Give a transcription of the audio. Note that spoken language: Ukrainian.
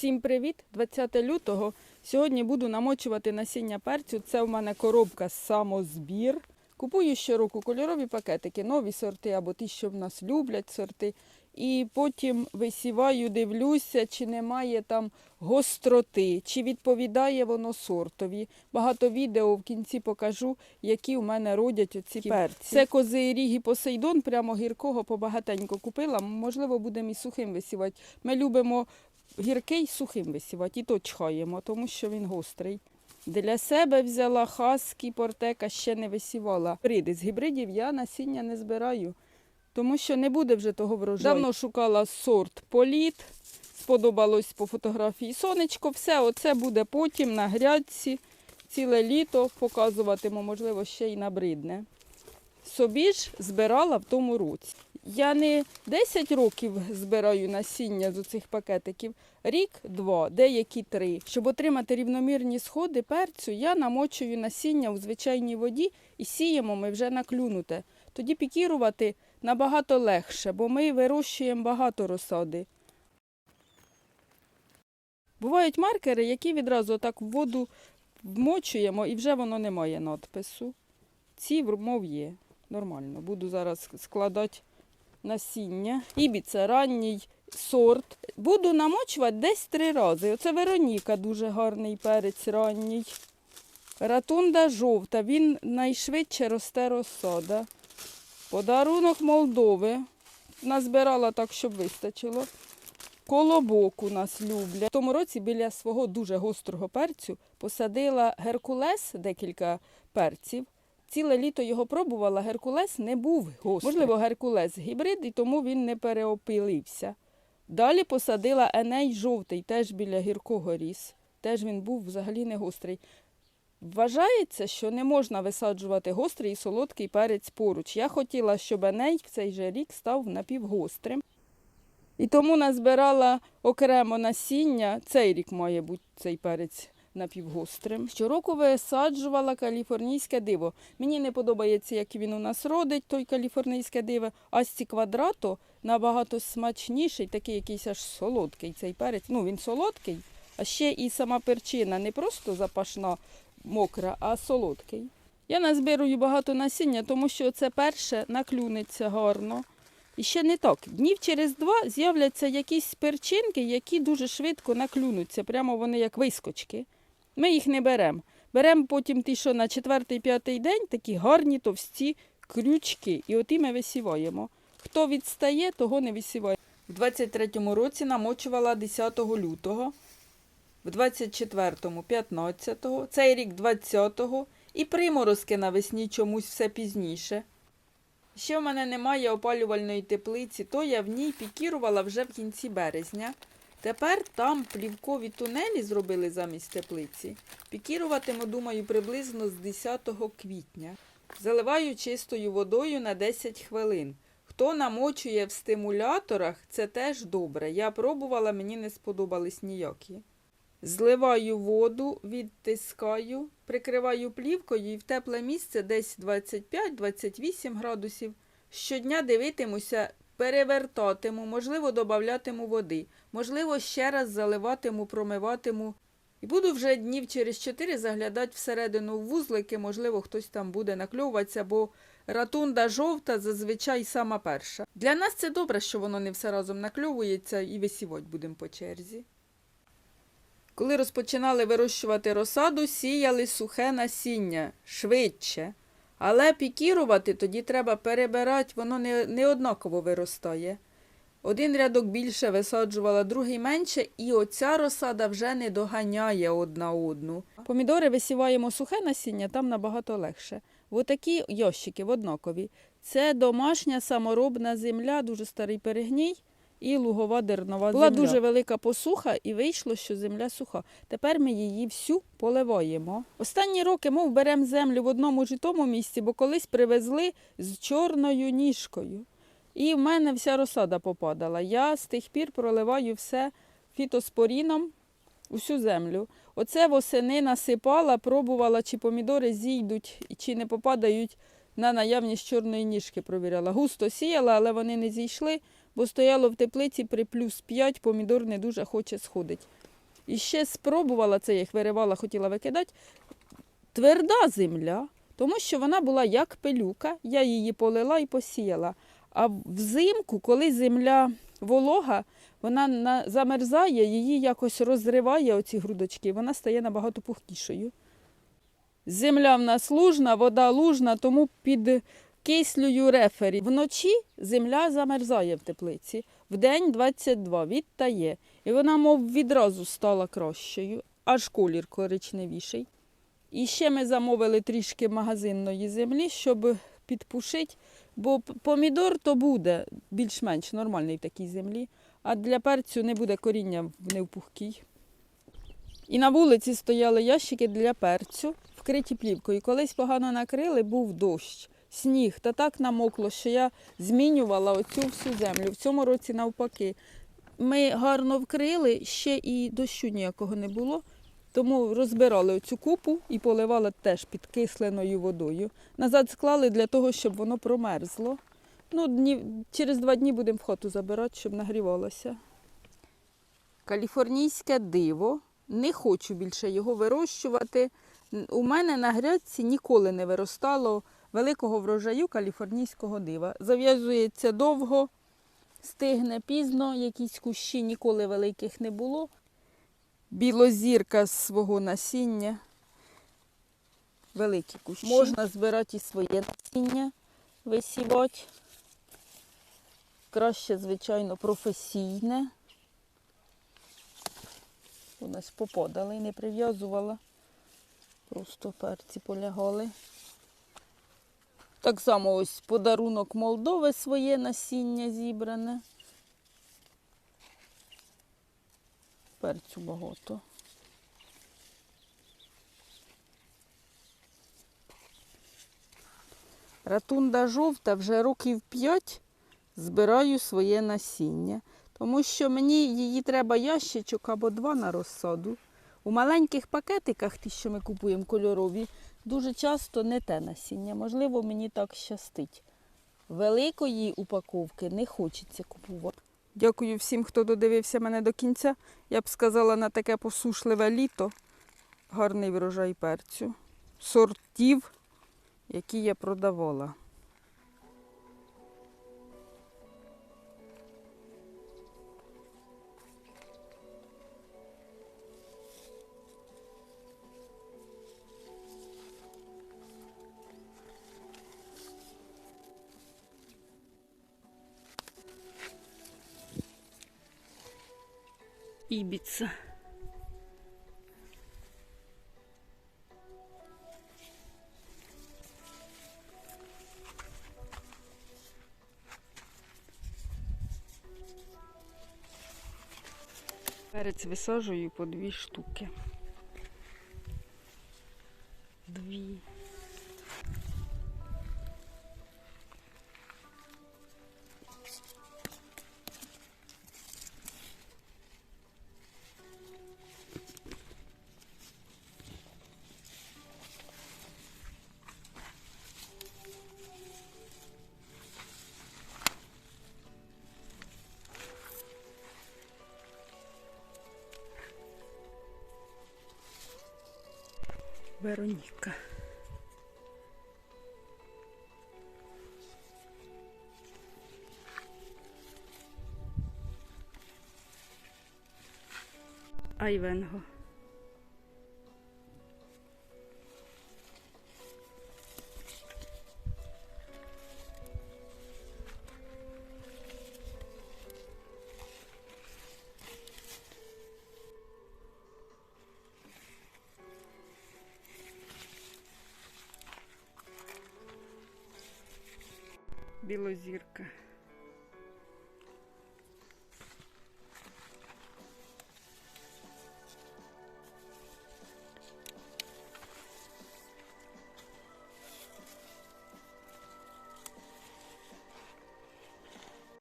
Всім привіт! 20 лютого. Сьогодні буду намочувати насіння перцю. Це в мене коробка самозбір. Купую щороку кольорові пакетики, нові сорти або ті, що в нас люблять сорти. І потім висіваю, дивлюся, чи немає там гостроти, чи відповідає воно сортові. Багато відео в кінці покажу, які у мене родять оці перці. Це козий ріг і посейдон, прямо гіркого побагатенько купила. Можливо, будемо і сухим висівати. Ми любимо гіркий сухим висівати, і то чхаємо, тому що він гострий. Для себе взяла хаски, портека, ще не висівала. Гібриди. З гібридів я насіння не збираю, тому що не буде вже того врожаю. Давно шукала сорт політ, сподобалось по фотографії сонечко. Все оце буде потім на грядці, ціле літо показуватиму, можливо, ще й набридне. Собі ж збирала в тому році. Я не 10 років збираю насіння з цих пакетиків, рік, два, деякі три. Щоб отримати рівномірні сходи перцю, я намочую насіння у звичайній воді і сіємо ми вже наклюнуте. Тоді пікірувати набагато легше, бо ми вирощуємо багато розсади. Бувають маркери, які відразу так в воду вмочуємо і вже воно не має надпису. Ці мов є. Нормально. Буду зараз складати насіння. Ібі це ранній сорт. Буду намочувати десь три рази. Оце Вероніка, дуже гарний перець ранній. Ратунда жовта, він найшвидше росте розсада. Подарунок Молдови. Назбирала так, щоб вистачило. Колобок у нас люблять. В тому році біля свого дуже гострого перцю посадила Геркулес декілька перців. Ціле літо його пробувала, Геркулес не був гострий. Можливо, Геркулес гібрид, і тому він не переопилився. Далі посадила Еней жовтий, теж біля гіркого ріс. Теж він був взагалі не гострий. Вважається, що не можна висаджувати гострий і солодкий перець поруч. Я хотіла, щоб Еней в цей же рік став напівгострим. І тому назбирала окремо насіння. Цей рік має бути цей перець напівгострим. Щороку висаджувала каліфорнійське диво. Мені не подобається, як він у нас родить, той каліфорнійське диво. Асті квадрато набагато смачніший, такий якийсь аж солодкий цей перець. Ну, він солодкий, а ще і сама перчина не просто запашна, мокра, а солодкий. Я назбирую багато насіння, тому що це перше наклюнеться гарно. І ще не так. Днів через два з'являться якісь перчинки, які дуже швидко наклюнуться. Прямо вони як вискочки. Ми їх не беремо. Беремо потім ті, що на четвертий-п'ятий день, такі гарні товсті крючки. І оті ми висіваємо. Хто відстає, того не висіває. В 23-му році намочувала 10 лютого, в 24-му 15-го, цей рік 20-го і приморозки навесні чомусь все пізніше. Ще в мене немає опалювальної теплиці, то я в ній пікірувала вже в кінці березня. Тепер там плівкові тунелі зробили замість теплиці. Пікіруватиму, думаю, приблизно з 10 квітня. Заливаю чистою водою на 10 хвилин. Хто намочує в стимуляторах, це теж добре. Я пробувала, мені не сподобались ніякі. Зливаю воду, відтискаю, прикриваю плівкою і в тепле місце десь 25-28 градусів. Щодня дивитимуся, перевертатиму, можливо, додатиму води, можливо, ще раз заливатиму, промиватиму. І буду вже днів через 4 заглядати всередину вузлики, можливо, хтось там буде накльовуватися, бо ратунда жовта зазвичай сама перша. Для нас це добре, що воно не все разом накльовується і висівати будемо по черзі. Коли розпочинали вирощувати розсаду, сіяли сухе насіння швидше. Але пікірувати тоді треба перебирати, воно не, не однаково виростає. Один рядок більше висаджувала, другий менше, і оця розсада вже не доганяє одна одну. Помідори висіваємо сухе насіння, там набагато легше. Отакі йощики однакові. Це домашня саморобна земля, дуже старий перегній і лугова дернова Була земля. дуже велика посуха і вийшло, що земля суха. Тепер ми її всю поливаємо. Останні роки, мов беремо землю в одному ж і тому місці, бо колись привезли з чорною ніжкою. І в мене вся розсада попадала. Я з тих пір проливаю все фітоспоріном, усю землю. Оце восени насипала, пробувала, чи помідори зійдуть, чи не попадають на наявність чорної ніжки. Провіряла. Густо сіяла, але вони не зійшли, бо стояло в теплиці при плюс 5, помідор не дуже хоче сходить. І ще спробувала це, їх виривала, хотіла викидати. Тверда земля, тому що вона була як пилюка, я її полила і посіяла. А взимку, коли земля волога, вона замерзає, її якось розриває, оці грудочки, вона стає набагато пухкішою. Земля в нас лужна, вода лужна, тому під кислою рефері. Вночі земля замерзає в теплиці, вдень 22, відтає. І вона, мов відразу стала кращою, аж колір коричневіший. І ще ми замовили трішки магазинної землі, щоб підпушити, бо помідор то буде більш-менш нормальний в такій землі, а для перцю не буде коріння не в пухкій. І на вулиці стояли ящики для перцю, вкриті плівкою. Колись погано накрили, був дощ, сніг, та так намокло, що я змінювала оцю всю землю. В цьому році навпаки. Ми гарно вкрили, ще і дощу ніякого не було. Тому розбирали оцю купу і поливали теж підкисленою водою. Назад склали для того, щоб воно промерзло. Ну, днів, через два дні будемо в хату забирати, щоб нагрівалося. Каліфорнійське диво. Не хочу більше його вирощувати. У мене на грядці ніколи не виростало великого врожаю каліфорнійського дива. Зав'язується довго, стигне пізно, якісь кущі ніколи великих не було. Білозірка з свого насіння. Великі кущі. Можна збирати і своє насіння, висівати. Краще, звичайно, професійне. У нас попадали, не прив'язувала. Просто перці полягали. Так само ось подарунок Молдови своє насіння зібране. Перцю багато. Ратунда жовта вже років 5 збираю своє насіння, тому що мені її треба ящичок або два на розсаду. У маленьких пакетиках, ті, що ми купуємо кольорові, дуже часто не те насіння. Можливо, мені так щастить. Великої упаковки не хочеться купувати. Дякую всім, хто додивився мене до кінця. Я б сказала, на таке посушливе літо гарний врожай перцю. Сортів, які я продавала. Ібіца. Перець висаджую по дві штуки. Дві. Вероніка. Айвенго. Білозірка.